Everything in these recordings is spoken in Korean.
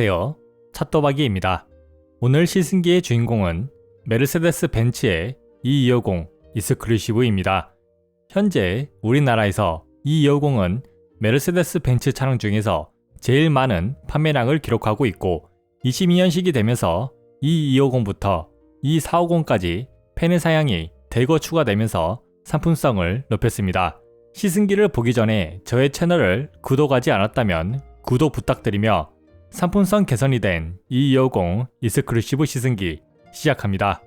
안녕하세요. 찻도박이입니다. 오늘 시승기의 주인공은 메르세데스 벤츠의 E250 이스클루시브입니다. 현재 우리나라에서 E250은 메르세데스 벤츠 차량 중에서 제일 많은 판매량을 기록하고 있고 22년식이 되면서 E250부터 E450까지 펜의 사양이 대거 추가되면서 상품성을 높였습니다. 시승기를 보기 전에 저의 채널을 구독하지 않았다면 구독 부탁드리며 상품성 개선이 된 E250 이스클루시브 시승기 시작합니다.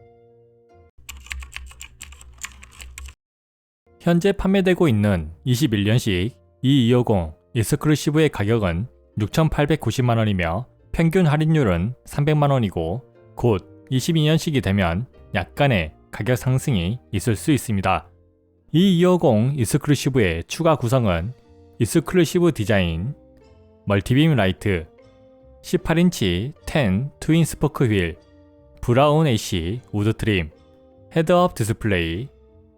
현재 판매되고 있는 21년식 E250 이스클루시브의 가격은 6,890만원이며 평균 할인율은 300만원이고 곧 22년식이 되면 약간의 가격 상승이 있을 수 있습니다. E250 이스클루시브의 추가 구성은 이스클루시브 디자인, 멀티빔 라이트, 18인치 10 트윈 스포크 휠, 브라운 AC 우드 트림, 헤드업 디스플레이,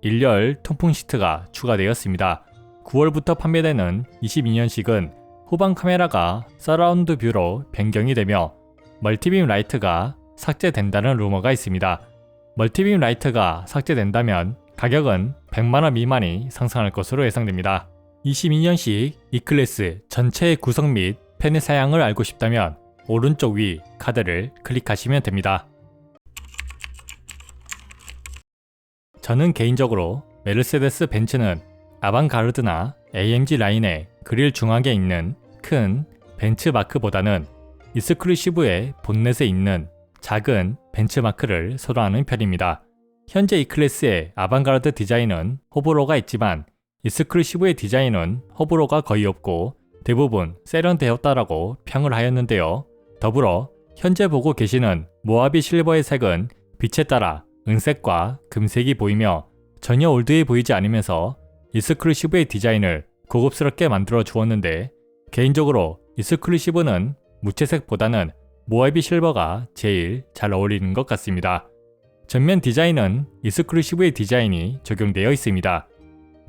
일열 통풍 시트가 추가되었습니다. 9월부터 판매되는 22년식은 후방 카메라가 서라운드 뷰로 변경이 되며 멀티빔 라이트가 삭제된다는 루머가 있습니다. 멀티빔 라이트가 삭제된다면 가격은 100만원 미만이 상승할 것으로 예상됩니다. 22년식 E클래스 전체의 구성 및 펜의 사양을 알고 싶다면 오른쪽 위 카드를 클릭하시면 됩니다. 저는 개인적으로 메르세데스 벤츠는 아방가르드나 AMG 라인의 그릴 중앙에 있는 큰 벤츠마크보다는 이스클루시브의 본넷에 있는 작은 벤츠마크를 선호하는 편입니다. 현재 이 클래스의 아방가르드 디자인은 호불호가 있지만 이스클루시브의 디자인은 호불호가 거의 없고 대부분 세련되었다라고 평을 하였는데요. 더불어 현재 보고 계시는 모하비 실버의 색은 빛에 따라 은색과 금색이 보이며 전혀 올드해 보이지 않으면서 이스클루시브의 디자인을 고급스럽게 만들어 주었는데 개인적으로 이스클루시브는 무채색보다는 모하비 실버가 제일 잘 어울리는 것 같습니다. 전면 디자인은 이스클루시브의 디자인이 적용되어 있습니다.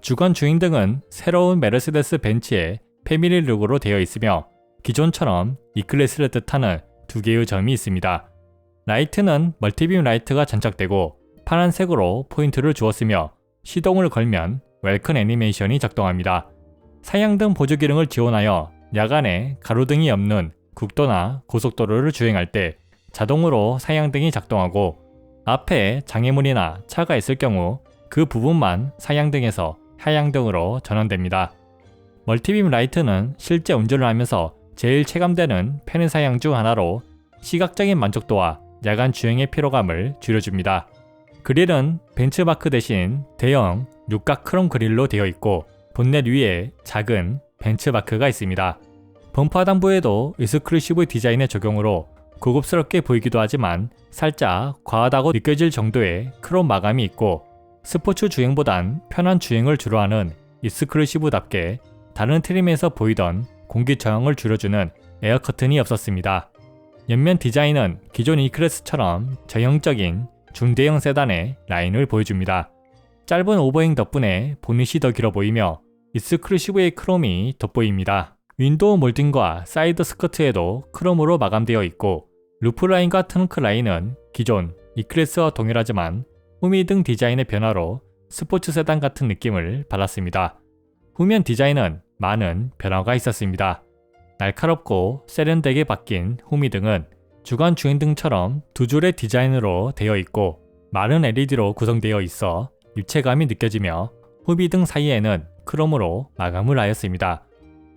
주간 주행등은 새로운 메르세데스 벤츠의 패밀리 룩으로 되어 있으며 기존처럼 E클래스를 뜻하는 두 개의 점이 있습니다. 라이트는 멀티빔 라이트가 장착되고 파란색으로 포인트를 주었으며 시동을 걸면 웰컨 애니메이션이 작동합니다. 사양등 보조 기능을 지원하여 야간에 가로등이 없는 국도나 고속도로를 주행할 때 자동으로 사양등이 작동하고 앞에 장애물이나 차가 있을 경우 그 부분만 사양등에서 하양등으로 전환됩니다. 멀티빔 라이트는 실제 운전을 하면서 제일 체감되는 편의 사양 중 하나로 시각적인 만족도와 야간 주행의 피로감을 줄여줍니다. 그릴은 벤츠마크 대신 대형 육각 크롬 그릴로 되어 있고 본넷 위에 작은 벤츠마크가 있습니다. 범퍼 하단부에도 이스클루시브 디자인의 적용으로 고급스럽게 보이기도 하지만 살짝 과하다고 느껴질 정도의 크롬 마감이 있고 스포츠 주행보단 편한 주행을 주로 하는 이스클루시브답게 다른 트림에서 보이던 공기 저항을 줄여주는 에어 커튼이 없었습니다. 옆면 디자인은 기존 E클래스처럼 전형적인 중대형 세단의 라인을 보여줍니다. 짧은 오버행 덕분에 보닛이 더 길어 보이며 이스클루시브의 크롬이 돋보입니다. 윈도우 몰딩과 사이드 스커트에도 크롬으로 마감되어 있고 루프 라인과 트렁크 라인은 기존 E클래스와 동일하지만 후미 등 디자인의 변화로 스포츠 세단 같은 느낌을 받았습니다. 후면 디자인은 많은 변화가 있었습니다. 날카롭고 세련되게 바뀐 후미등은 주간 주행등처럼 두 줄의 디자인으로 되어 있고 마른 LED로 구성되어 있어 입체감이 느껴지며 후미등 사이에는 크롬으로 마감을 하였습니다.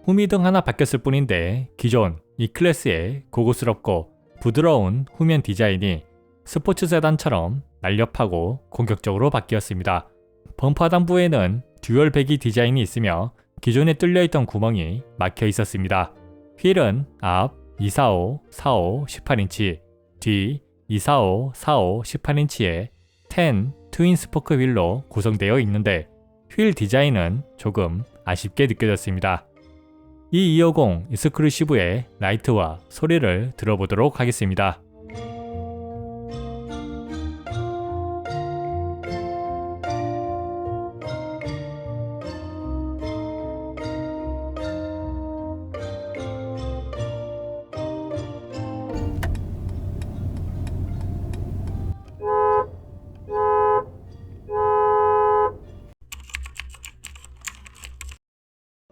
후미등 하나 바뀌었을 뿐인데 기존 E클래스의 고급스럽고 부드러운 후면 디자인이 스포츠 세단처럼 날렵하고 공격적으로 바뀌었습니다. 범퍼 하단부에는 듀얼 배기 디자인이 있으며 기존에 뚫려있던 구멍이 막혀 있었습니다. 휠은 앞 245, 45, 18인치, 뒤 245, 45, 18인치의 10 트윈 스포크 휠로 구성되어 있는데 휠 디자인은 조금 아쉽게 느껴졌습니다. 이 250 이스크루시브의 라이트와 소리를 들어보도록 하겠습니다.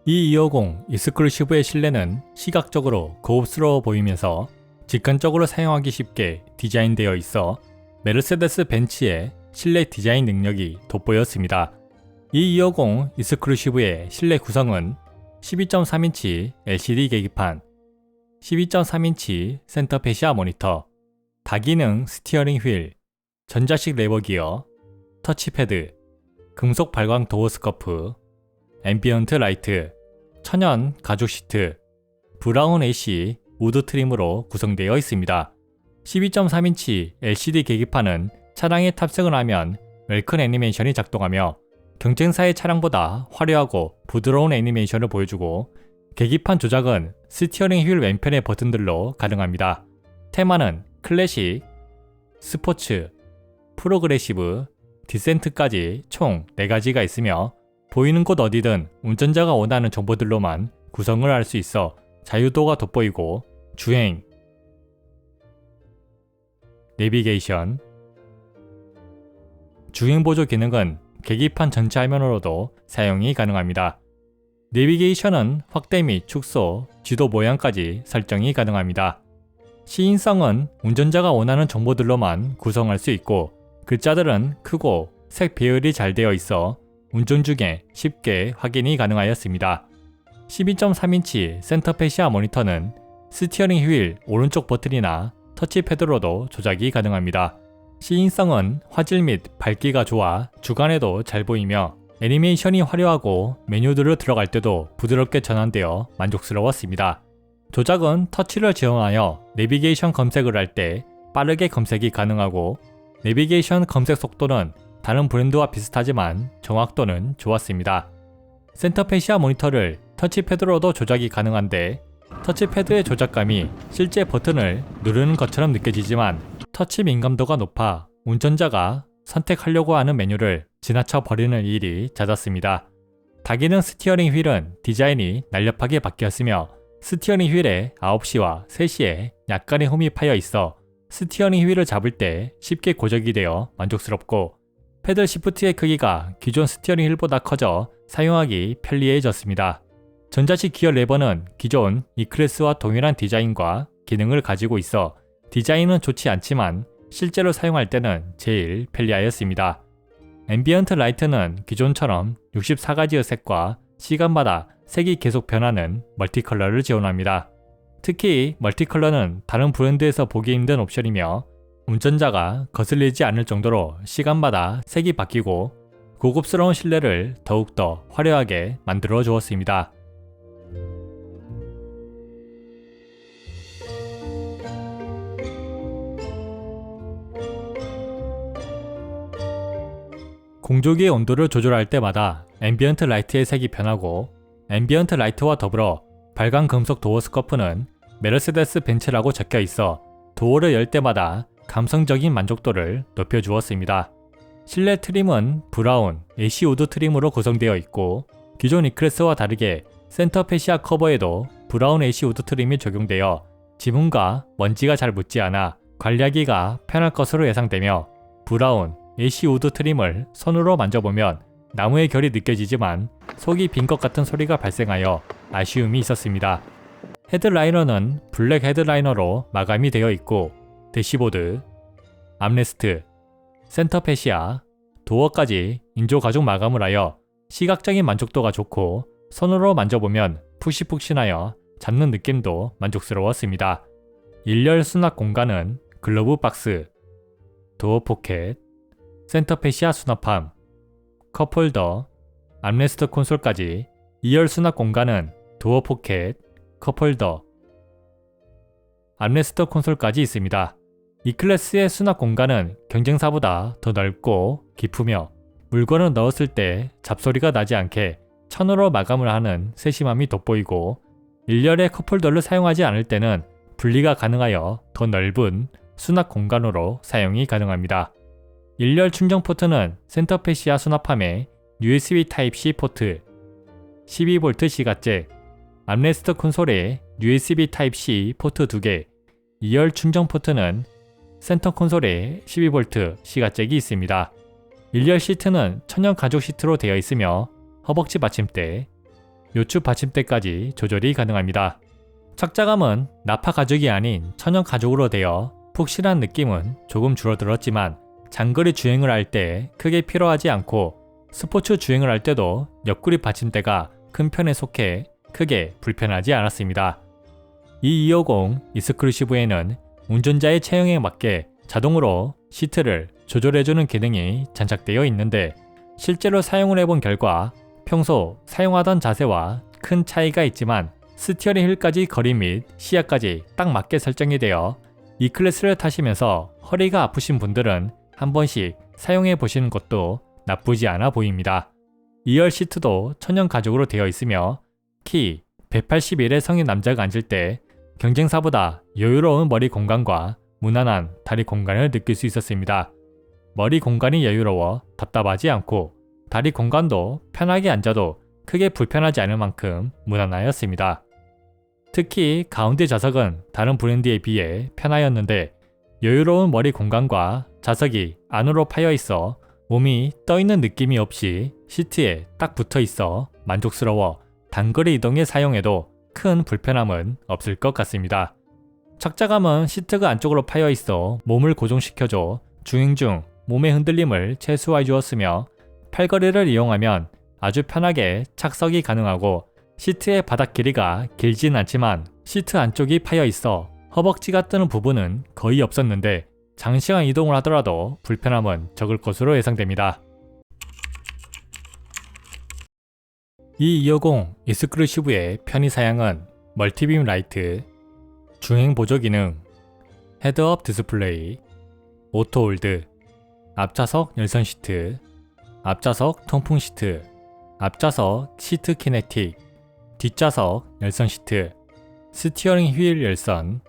E250 이스클루시브의 실내는 시각적으로 고급스러워 보이면서 직관적으로 사용하기 쉽게 디자인되어 있어 메르세데스 벤츠의 실내 디자인 능력이 돋보였습니다. E250 이스클루시브의 실내 구성은 12.3인치 LCD 계기판, 12.3인치 센터 페시아 모니터, 다기능 스티어링 휠, 전자식 레버 기어, 터치패드, 금속 발광 도어 스커프, 앰비언트 라이트, 천연 가죽 시트, 브라운 AC 우드 트림으로 구성되어 있습니다. 12.3인치 LCD 계기판은 차량에 탑승을 하면 웰큰 애니메이션이 작동하며 경쟁사의 차량보다 화려하고 부드러운 애니메이션을 보여주고 계기판 조작은 스티어링 휠 왼편의 버튼들로 가능합니다. 테마는 클래식, 스포츠, 프로그레시브, 디센트까지 총 4가지가 있으며 보이는 곳 어디든 운전자가 원하는 정보들로만 구성을 할 수 있어 자유도가 돋보이고 주행, 내비게이션, 주행 보조 기능은 계기판 전체 화면으로도 사용이 가능합니다. 내비게이션은 확대 및 축소, 지도 모양까지 설정이 가능합니다. 시인성은 운전자가 원하는 정보들로만 구성할 수 있고 글자들은 크고 색 배열이 잘 되어 있어 운전 중에 쉽게 확인이 가능하였습니다. 12.3인치 센터페시아 모니터는 스티어링 휠 오른쪽 버튼이나 터치패드로도 조작이 가능합니다. 시인성은 화질 및 밝기가 좋아 주간에도 잘 보이며 애니메이션이 화려하고 메뉴들을 들어갈 때도 부드럽게 전환되어 만족스러웠습니다. 조작은 터치를 지원하여 내비게이션 검색을 할 때 빠르게 검색이 가능하고 내비게이션 검색 속도는 다른 브랜드와 비슷하지만 정확도는 좋았습니다. 센터페시아 모니터를 터치패드로도 조작이 가능한데 터치패드의 조작감이 실제 버튼을 누르는 것처럼 느껴지지만 터치 민감도가 높아 운전자가 선택하려고 하는 메뉴를 지나쳐 버리는 일이 잦았습니다. 다기능 스티어링 휠은 디자인이 날렵하게 바뀌었으며 스티어링 휠에 9시와 3시에 약간의 홈이 파여 있어 스티어링 휠을 잡을 때 쉽게 고정이 되어 만족스럽고 패들 시프트의 크기가 기존 스티어링 휠보다 커져 사용하기 편리해졌습니다. 전자식 기어 레버는 기존 E클래스와 동일한 디자인과 기능을 가지고 있어 디자인은 좋지 않지만 실제로 사용할 때는 제일 편리하였습니다. 앰비언트 라이트는 기존처럼 64가지의 색과 시간마다 색이 계속 변하는 멀티컬러를 지원합니다. 특히 멀티컬러는 다른 브랜드에서 보기 힘든 옵션이며 운전자가 거슬리지 않을 정도로 시간마다 색이 바뀌고 고급스러운 실내를 더욱더 화려하게 만들어 주었습니다. 공조기의 온도를 조절할 때마다 앰비언트 라이트의 색이 변하고 앰비언트 라이트와 더불어 발광 금속 도어 스커프는 메르세데스 벤츠라고 적혀 있어 도어를 열 때마다 감성적인 만족도를 높여주었습니다. 실내 트림은 브라운, 애쉬 우드 트림으로 구성되어 있고 기존 이클래스와 다르게 센터 페시아 커버에도 브라운 애쉬 우드 트림이 적용되어 지문과 먼지가 잘 묻지 않아 관리하기가 편할 것으로 예상되며 브라운, 애쉬 우드 트림을 손으로 만져보면 나무의 결이 느껴지지만 속이 빈 것 같은 소리가 발생하여 아쉬움이 있었습니다. 헤드라이너는 블랙 헤드라이너로 마감이 되어 있고 대시보드, 암레스트, 센터페시아, 도어까지 인조 가죽 마감을 하여 시각적인 만족도가 좋고 손으로 만져보면 푸시푹신하여 잡는 느낌도 만족스러웠습니다. 일렬 수납 공간은 글러브 박스, 도어 포켓, 센터페시아 수납함, 컵홀더, 암레스트 콘솔까지 2열 수납 공간은 도어 포켓, 컵홀더, 암레스트 콘솔까지 있습니다. 이 클래스의 수납 공간은 경쟁사보다 더 넓고 깊으며 물건을 넣었을 때 잡소리가 나지 않게 천으로 마감을 하는 세심함이 돋보이고 일렬의 컵홀더를 사용하지 않을 때는 분리가 가능하여 더 넓은 수납 공간으로 사용이 가능합니다. 일렬 충전 포트는 센터페시아 수납함에 USB Type-C 포트, 12V 시가잭, 암레스트 콘솔에 USB Type-C 포트 2개, 2열 충전 포트는 센터 콘솔에 12V 시가잭이 있습니다. 1열 시트는 천연 가죽 시트로 되어 있으며 허벅지 받침대, 요추 받침대까지 조절이 가능합니다. 착자감은 나파 가죽이 아닌 천연 가죽으로 되어 푹신한 느낌은 조금 줄어들었지만 장거리 주행을 할 때 크게 필요하지 않고 스포츠 주행을 할 때도 옆구리 받침대가 큰 편에 속해 크게 불편하지 않았습니다. 이250 이스크루시브에는 운전자의 체형에 맞게 자동으로 시트를 조절해주는 기능이 장착되어 있는데 실제로 사용을 해본 결과 평소 사용하던 자세와 큰 차이가 있지만 스티어링 휠까지 거리 및 시야까지 딱 맞게 설정이 되어 이 클래스를 타시면서 허리가 아프신 분들은 한 번씩 사용해 보시는 것도 나쁘지 않아 보입니다. 2열 시트도 천연 가죽으로 되어 있으며 키 181의 성인 남자가 앉을 때 경쟁사보다 여유로운 머리 공간과 무난한 다리 공간을 느낄 수 있었습니다. 머리 공간이 여유로워 답답하지 않고 다리 공간도 편하게 앉아도 크게 불편하지 않을 만큼 무난하였습니다. 특히 가운데 좌석은 다른 브랜드에 비해 편하였는데 여유로운 머리 공간과 좌석이 안으로 파여 있어 몸이 떠 있는 느낌이 없이 시트에 딱 붙어 있어 만족스러워 단거리 이동에 사용해도 큰 불편함은 없을 것 같습니다. 착자감은 시트가 안쪽으로 파여 있어 몸을 고정시켜줘 주행 중 몸의 흔들림을 최소화해 주었으며 팔걸이를 이용하면 아주 편하게 착석이 가능하고 시트의 바닥 길이가 길진 않지만 시트 안쪽이 파여 있어 허벅지가 뜨는 부분은 거의 없었는데 장시간 이동을 하더라도 불편함은 적을 것으로 예상됩니다. 이 250 이스크루시브의 편의 사양은 멀티빔 라이트, 주행 보조 기능, 헤드업 디스플레이, 오토 홀드, 앞좌석 열선 시트, 앞좌석 통풍 시트, 앞좌석 시트 키네틱, 뒷좌석 열선 시트, 스티어링 휠 열선,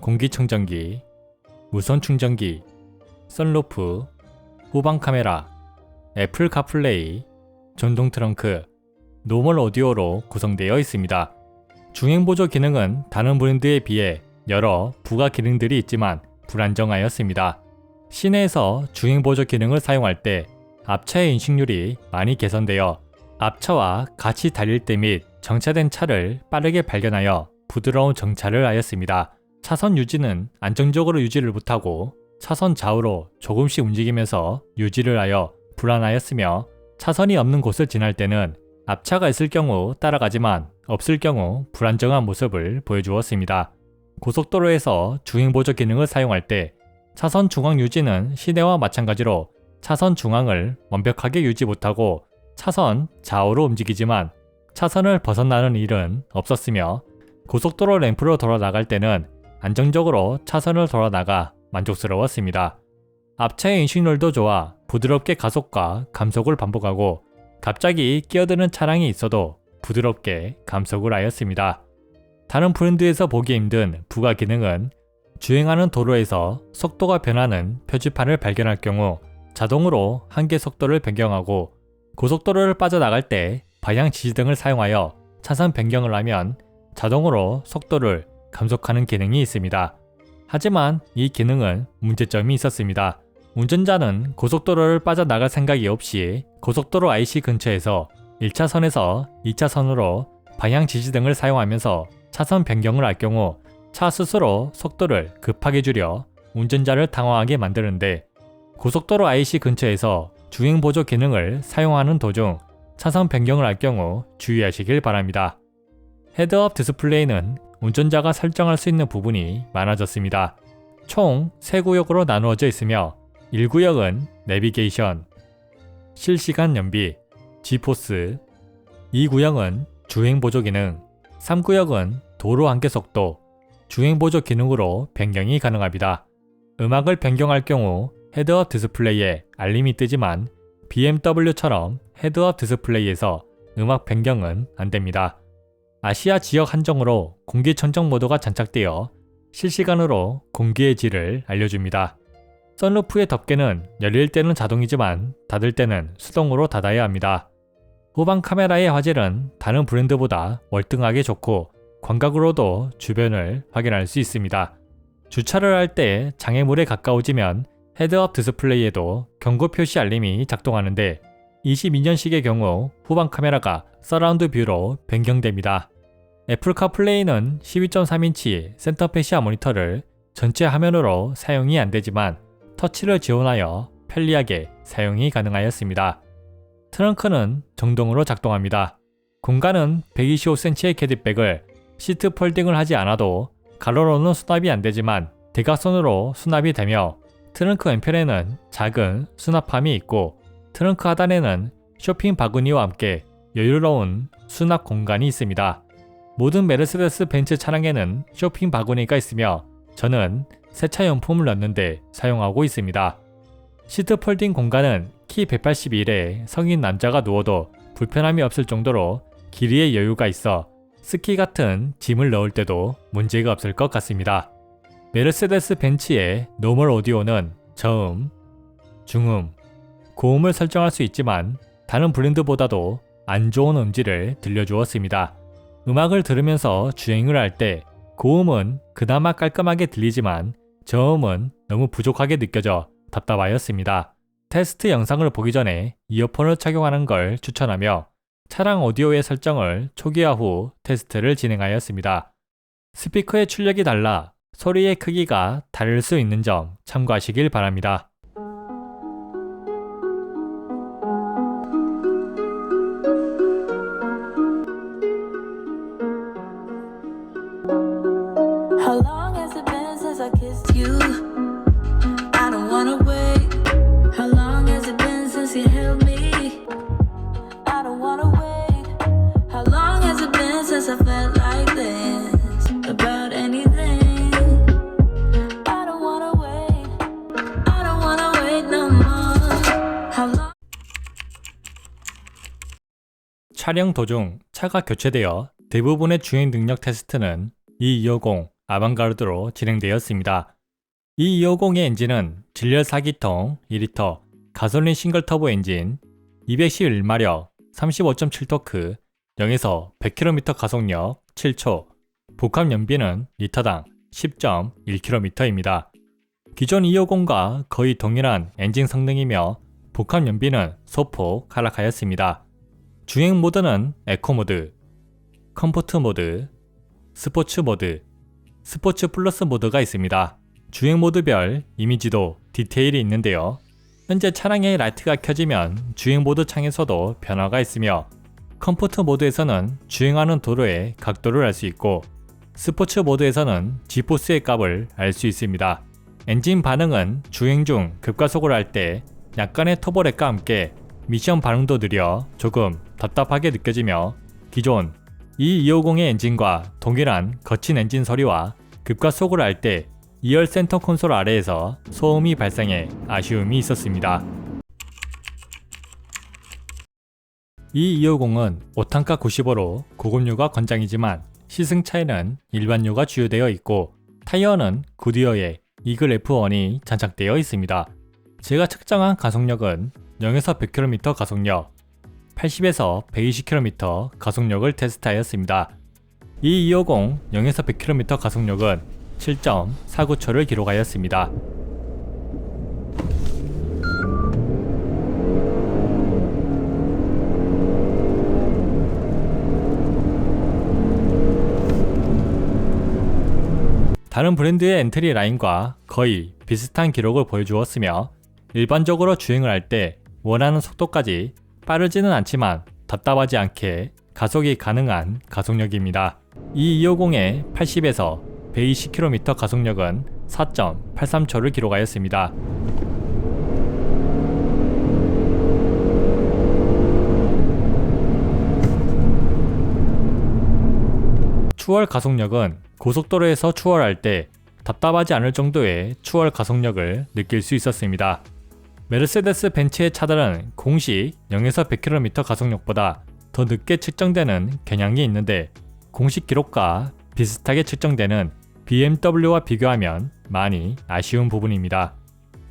공기청정기, 무선 충전기, 썬루프, 후방 카메라, 애플 카플레이, 전동 트렁크, 노멀 오디오로 구성되어 있습니다. 주행 보조 기능은 다른 브랜드에 비해 여러 부가 기능들이 있지만 불안정하였습니다. 시내에서 주행 보조 기능을 사용할 때 앞차의 인식률이 많이 개선되어 앞차와 같이 달릴 때 및 정차된 차를 빠르게 발견하여 부드러운 정차를 하였습니다. 차선 유지는 안정적으로 유지를 못하고 차선 좌우로 조금씩 움직이면서 유지를 하여 불안하였으며 차선이 없는 곳을 지날 때는 앞차가 있을 경우 따라가지만 없을 경우 불안정한 모습을 보여주었습니다. 고속도로에서 주행보조 기능을 사용할 때 차선 중앙 유지는 시내와 마찬가지로 차선 중앙을 완벽하게 유지 못하고 차선 좌우로 움직이지만 차선을 벗어나는 일은 없었으며 고속도로 램프로 돌아 나갈 때는 안정적으로 차선을 돌아 나가 만족스러웠습니다. 앞차의 인식률도 좋아 부드럽게 가속과 감속을 반복하고 갑자기 끼어드는 차량이 있어도 부드럽게 감속을 하였습니다. 다른 브랜드에서 보기 힘든 부가 기능은 주행하는 도로에서 속도가 변하는 표지판을 발견할 경우 자동으로 한계 속도를 변경하고 고속도로를 빠져나갈 때 방향 지지등을 사용하여 차선 변경을 하면 자동으로 속도를 감속하는 기능이 있습니다. 하지만 이 기능은 문제점이 있었습니다. 운전자는 고속도로를 빠져나갈 생각이 없이 고속도로 IC 근처에서 1차선에서 2차선으로 방향 지지등을 사용하면서 차선 변경을 할 경우 차 스스로 속도를 급하게 줄여 운전자를 당황하게 만드는데 고속도로 IC 근처에서 주행 보조 기능을 사용하는 도중 차선 변경을 할 경우 주의하시길 바랍니다. 헤드업 디스플레이는 운전자가 설정할 수 있는 부분이 많아졌습니다. 총 3구역으로 나누어져 있으며 1구역은 내비게이션, 실시간 연비, G포스, 2구역은 주행 보조 기능, 3구역은 도로 한계 속도, 주행 보조 기능으로 변경이 가능합니다. 음악을 변경할 경우 헤드업 디스플레이에 알림이 뜨지만 BMW처럼 헤드업 디스플레이에서 음악 변경은 안됩니다. 아시아 지역 한정으로 공기천정 모드가 장착되어 실시간으로 공기의 질을 알려줍니다. 썬루프의 덮개는 열릴 때는 자동이지만 닫을 때는 수동으로 닫아야 합니다. 후방 카메라의 화질은 다른 브랜드보다 월등하게 좋고 광각으로도 주변을 확인할 수 있습니다. 주차를 할 때 장애물에 가까워지면 헤드업 디스플레이에도 경고 표시 알림이 작동하는데 22년식의 경우 후방 카메라가 서라운드 뷰로 변경됩니다. 애플 카플레이는 12.3인치 센터페시아 모니터를 전체 화면으로 사용이 안 되지만 터치를 지원하여 편리하게 사용이 가능하였습니다. 트렁크는 정동으로 작동합니다. 공간은 125cm의 캐디백을 시트 폴딩을 하지 않아도 가로로는 수납이 안 되지만 대각선으로 수납이 되며 트렁크 왼편에는 작은 수납함이 있고 트렁크 하단에는 쇼핑 바구니와 함께 여유로운 수납 공간이 있습니다. 모든 메르세데스 벤츠 차량에는 쇼핑 바구니가 있으며 저는 세차 용품을 넣는데 사용하고 있습니다. 시트 폴딩 공간은 키 181에 성인 남자가 누워도 불편함이 없을 정도로 길이의 여유가 있어 스키 같은 짐을 넣을 때도 문제가 없을 것 같습니다. 메르세데스 벤츠의 노멀 오디오는 저음, 중음, 고음을 설정할 수 있지만 다른 브랜드보다도 안 좋은 음질을 들려주었습니다. 음악을 들으면서 주행을 할 때 고음은 그나마 깔끔하게 들리지만 저음은 너무 부족하게 느껴져 답답하였습니다. 테스트 영상을 보기 전에 이어폰을 착용하는 걸 추천하며 차량 오디오의 설정을 초기화 후 테스트를 진행하였습니다. 스피커의 출력이 달라 소리의 크기가 다를 수 있는 점 참고하시길 바랍니다. 촬영 도중 차가 교체되어 대부분의 주행 능력 테스트는 E250 아방가르드로 진행되었습니다. E250의 엔진은 질렬 4기통 2리터 가솔린 싱글 터보 엔진 211마력 35.7토크 0에서 100km 가속력 7초 복합 연비는 리터당 10.1km입니다. 기존 250과 거의 동일한 엔진 성능이며 복합 연비는 소폭 하락하였습니다. 주행 모드는 에코 모드, 컴포트 모드, 스포츠 모드, 스포츠 플러스 모드가 있습니다. 주행 모드별 이미지도 디테일이 있는데요. 현재 차량의 라이트가 켜지면 주행 모드 창에서도 변화가 있으며 컴포트 모드에서는 주행하는 도로의 각도를 알 수 있고 스포츠 모드에서는 G포스의 값을 알 수 있습니다. 엔진 반응은 주행 중 급가속을 할 때 약간의 터보렉과 함께 미션 반응도 느려 조금 답답하게 느껴지며 기존 E250의 엔진과 동일한 거친 엔진 소리와 급가속을 할 때 2열 센터 콘솔 아래에서 소음이 발생해 아쉬움이 있었습니다. E250은 5탄가 95로 고급류가 권장이지만 시승차에는 일반류가 주요되어 있고 타이어는 구디어에 이글 F1이 장착되어 있습니다. 제가 측정한 가속력은 0에서 100km 가속력, 80에서 120km 가속력을 테스트하였습니다. 이 250 0에서 100km 가속력은 7.49초를 기록하였습니다. 다른 브랜드의 엔트리 라인과 거의 비슷한 기록을 보여주었으며 일반적으로 주행을 할 때 원하는 속도까지 빠르지는 않지만 답답하지 않게 가속이 가능한 가속력입니다. 이 250의 80에서 120km 가속력은 4.83초를 기록하였습니다. 추월 가속력은 고속도로에서 추월할 때 답답하지 않을 정도의 추월 가속력을 느낄 수 있었습니다. 메르세데스 벤츠의 차들은 공식 0에서 100km 가속력보다 더 늦게 측정되는 경향이 있는데 공식 기록과 비슷하게 측정되는 BMW와 비교하면 많이 아쉬운 부분입니다.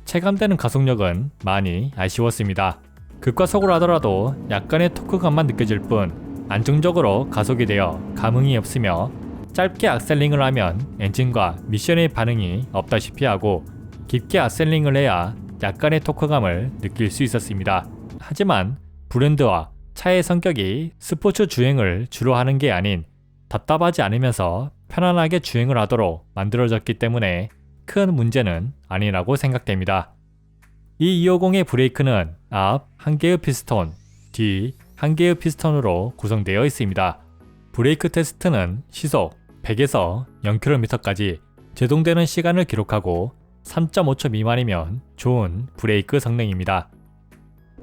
체감되는 가속력은 많이 아쉬웠습니다. 급가속으로 하더라도 약간의 토크감만 느껴질 뿐 안정적으로 가속이 되어 감흥이 없으며 짧게 악셀링을 하면 엔진과 미션의 반응이 없다시피 하고 깊게 악셀링을 해야 약간의 토크감을 느낄 수 있었습니다. 하지만 브랜드와 차의 성격이 스포츠 주행을 주로 하는 게 아닌 답답하지 않으면서 편안하게 주행을 하도록 만들어졌기 때문에 큰 문제는 아니라고 생각됩니다. 이 250의 브레이크는 앞 한 개의 피스톤, 뒤 한 개의 피스톤으로 구성되어 있습니다. 브레이크 테스트는 시속 100에서 0km까지 제동되는 시간을 기록하고 3.5초 미만이면 좋은 브레이크 성능입니다.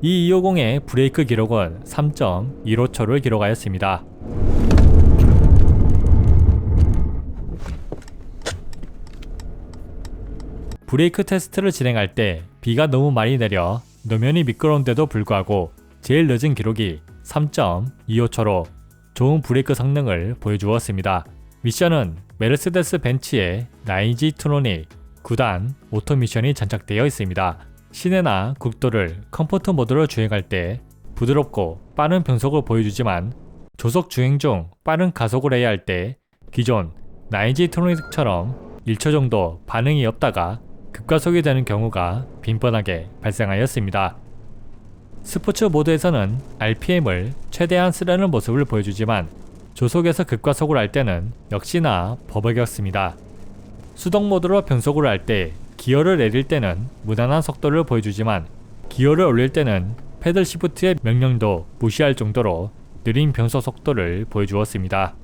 이 250의 브레이크 기록은 3.15초를 기록하였습니다. 브레이크 테스트를 진행할 때 비가 너무 많이 내려 노면이 미끄러운데도 불구하고 제일 늦은 기록이 3.25초로 좋은 브레이크 성능을 보여주었습니다. 미션은 메르세데스 벤츠의 9G 트로닉 9단 오토 미션이 장착되어 있습니다. 시내나 국도를 컴포트 모드로 주행할 때 부드럽고 빠른 변속을 보여주지만 조속 주행 중 빠른 가속을 해야 할 때 기존 9G 트로닉처럼 1초 정도 반응이 없다가 급가속이 되는 경우가 빈번하게 발생하였습니다. 스포츠 모드에서는 RPM을 최대한 쓰려는 모습을 보여주지만 조속에서 급가속을 할 때는 역시나 버벅였습니다. 수동 모드로 변속을 할 때 기어를 내릴 때는 무난한 속도를 보여주지만 기어를 올릴 때는 패들 시프트의 명령도 무시할 정도로 느린 변속 속도를 보여주었습니다.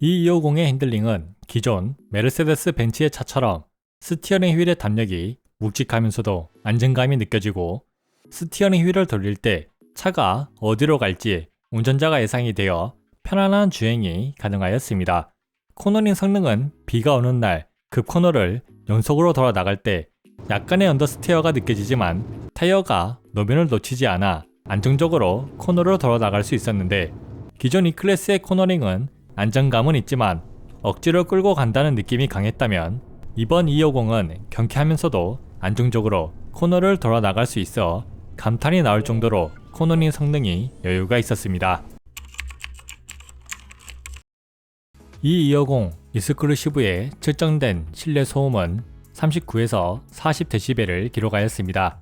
이 250의 핸들링은 기존 메르세데스 벤츠의 차처럼 스티어링 휠의 담력이 묵직하면서도 안정감이 느껴지고 스티어링 휠을 돌릴 때 차가 어디로 갈지 운전자가 예상이 되어 편안한 주행이 가능하였습니다. 코너링 성능은 비가 오는 날 급 코너를 연속으로 돌아 나갈 때 약간의 언더스테어가 느껴지지만 타이어가 노면을 놓치지 않아 안정적으로 코너를 돌아 나갈 수 있었는데 기존 이 클래스의 코너링은 안정감은 있지만 억지로 끌고 간다는 느낌이 강했다면 이번 250은 경쾌하면서도 안정적으로 코너를 돌아 나갈 수 있어 감탄이 나올 정도로 코너링 성능이 여유가 있었습니다. 이250 이스크루시브의 측정된 실내 소음은 39에서 40dB를 기록하였습니다.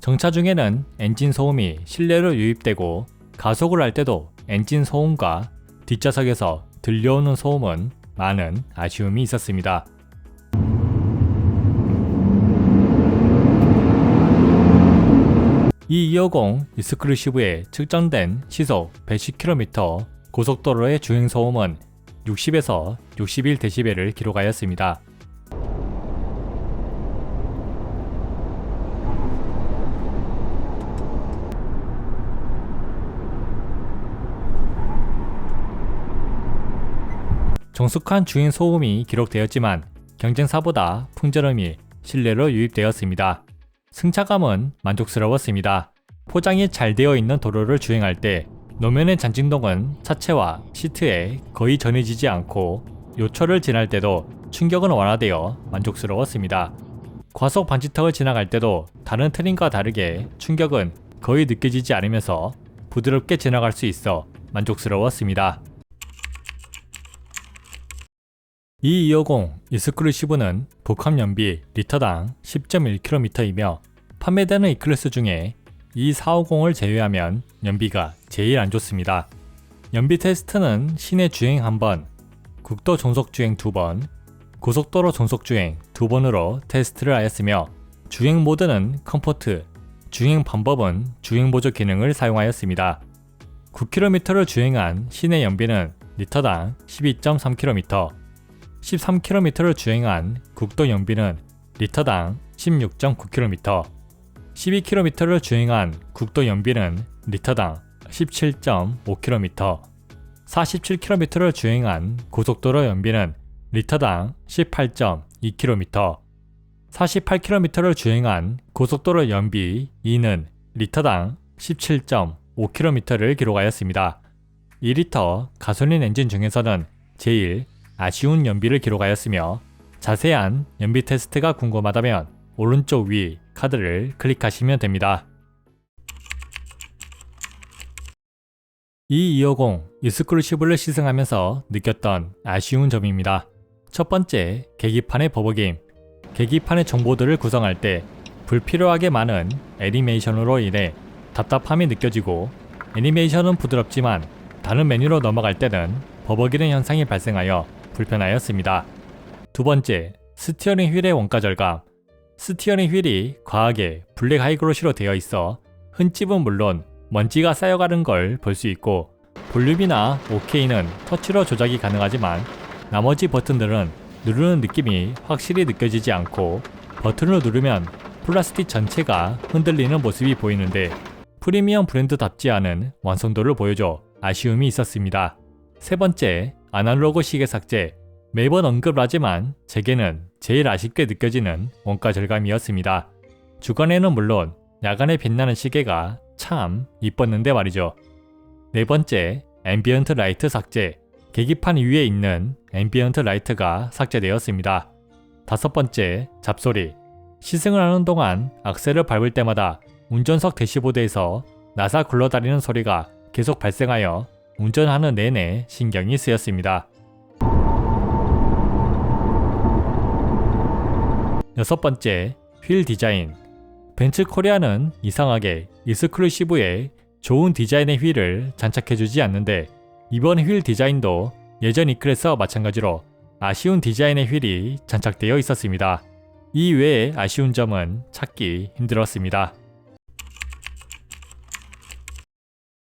정차 중에는 엔진 소음이 실내로 유입되고 가속을 할 때도 엔진 소음과 뒷좌석에서 들려오는 소음은 많은 아쉬움이 있었습니다. 이 250 이스크루시브의 측정된 시속 110km 고속도로의 주행 소음은 60에서 61dB를 기록하였습니다. 정숙한 주행 소음이 기록되었지만 경쟁사보다 풍절음이 실내로 유입되었습니다. 승차감은 만족스러웠습니다. 포장이 잘 되어 있는 도로를 주행할 때 노면의 잔진동은 차체와 시트에 거의 전해지지 않고 요철을 지날 때도 충격은 완화되어 만족스러웠습니다. 과속 방지턱을 지나갈 때도 다른 트림과 다르게 충격은 거의 느껴지지 않으면서 부드럽게 지나갈 수 있어 만족스러웠습니다. 이250 이스크루시브는 복합 연비 리터당 10.1km이며 판매되는 E클래스 중에 이 450을 제외하면 연비가 제일 안 좋습니다. 연비 테스트는 시내 주행 1번, 국도 종속 주행 2번, 고속도로 종속 주행 2번으로 테스트를 하였으며 주행 모드는 컴포트, 주행 방법은 주행 보조 기능을 사용하였습니다. 9km를 주행한 시내 연비는 리터당 12.3km, 13km를 주행한 국도 연비는 리터당 16.9km, 12km를 주행한 국도 연비는 리터당 17.5km, 47km를 주행한 고속도로 연비는 리터당 18.2km, 48km를 주행한 고속도로 연비 2는 리터당 17.5km를 기록하였습니다. 2리터 가솔린 엔진 중에서는 제일 아쉬운 연비를 기록하였으며 자세한 연비 테스트가 궁금하다면 오른쪽 위 카드를 클릭하시면 됩니다. E250 익스클루시브를 시승하면서 느꼈던 아쉬운 점입니다. 첫 번째, 계기판의 버벅임. 계기판의 정보들을 구성할 때 불필요하게 많은 애니메이션으로 인해 답답함이 느껴지고 애니메이션은 부드럽지만 다른 메뉴로 넘어갈 때는 버벅이는 현상이 발생하여 불편하였습니다. 두 번째, 스티어링 휠의 원가 절감. 스티어링 휠이 과하게 블랙 하이그로시로 되어 있어 흔집은 물론 먼지가 쌓여가는 걸 볼 수 있고 볼륨이나 OK는 터치로 조작이 가능하지만 나머지 버튼들은 누르는 느낌이 확실히 느껴지지 않고 버튼을 누르면 플라스틱 전체가 흔들리는 모습이 보이는데 프리미엄 브랜드답지 않은 완성도를 보여줘 아쉬움이 있었습니다. 세 번째, 아날로그 시계 삭제. 매번 언급을 하지만 제게는 제일 아쉽게 느껴지는 원가 절감이었습니다. 주간에는 물론 야간에 빛나는 시계가 참 이뻤는데 말이죠. 네 번째, 앰비언트 라이트 삭제. 계기판 위에 있는 앰비언트 라이트가 삭제되었습니다. 다섯 번째, 잡소리. 시승을 하는 동안 악셀을 밟을 때마다 운전석 대시보드에서 나사 굴러다니는 소리가 계속 발생하여 운전하는 내내 신경이 쓰였습니다. 여섯 번째, 휠 디자인. 벤츠 코리아는 이상하게 익스클루시브에 좋은 디자인의 휠을 장착해주지 않는데 이번 휠 디자인도 예전 이클에서 마찬가지로 아쉬운 디자인의 휠이 장착되어 있었습니다. 이 외에 아쉬운 점은 찾기 힘들었습니다.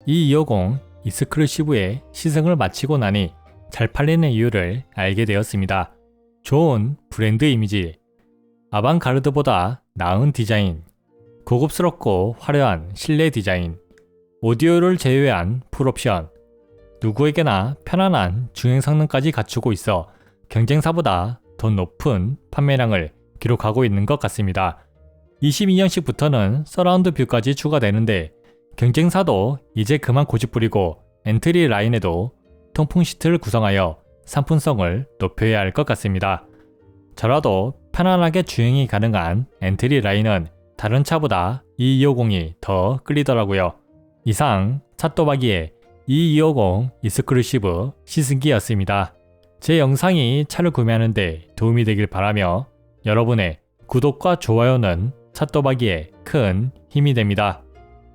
E250 익스클루시브의 시승을 마치고 나니 잘 팔리는 이유를 알게 되었습니다. 좋은 브랜드 이미지, 아방가르드보다 나은 디자인, 고급스럽고 화려한 실내 디자인, 오디오를 제외한 풀옵션, 누구에게나 편안한 주행 성능까지 갖추고 있어 경쟁사보다 더 높은 판매량을 기록하고 있는 것 같습니다. 22년식부터는 서라운드 뷰까지 추가되는데 경쟁사도 이제 그만 고집부리고 엔트리 라인에도 통풍 시트를 구성하여 상품성을 높여야 할 것 같습니다. 저라도 편안하게 주행이 가능한 엔트리 라인은 다른 차보다 E250이 더 끌리더라고요. 이상 차또박이의 E250 익스클루시브 시승기였습니다. 제 영상이 차를 구매하는데 도움이 되길 바라며 여러분의 구독과 좋아요는 차또박이에 큰 힘이 됩니다.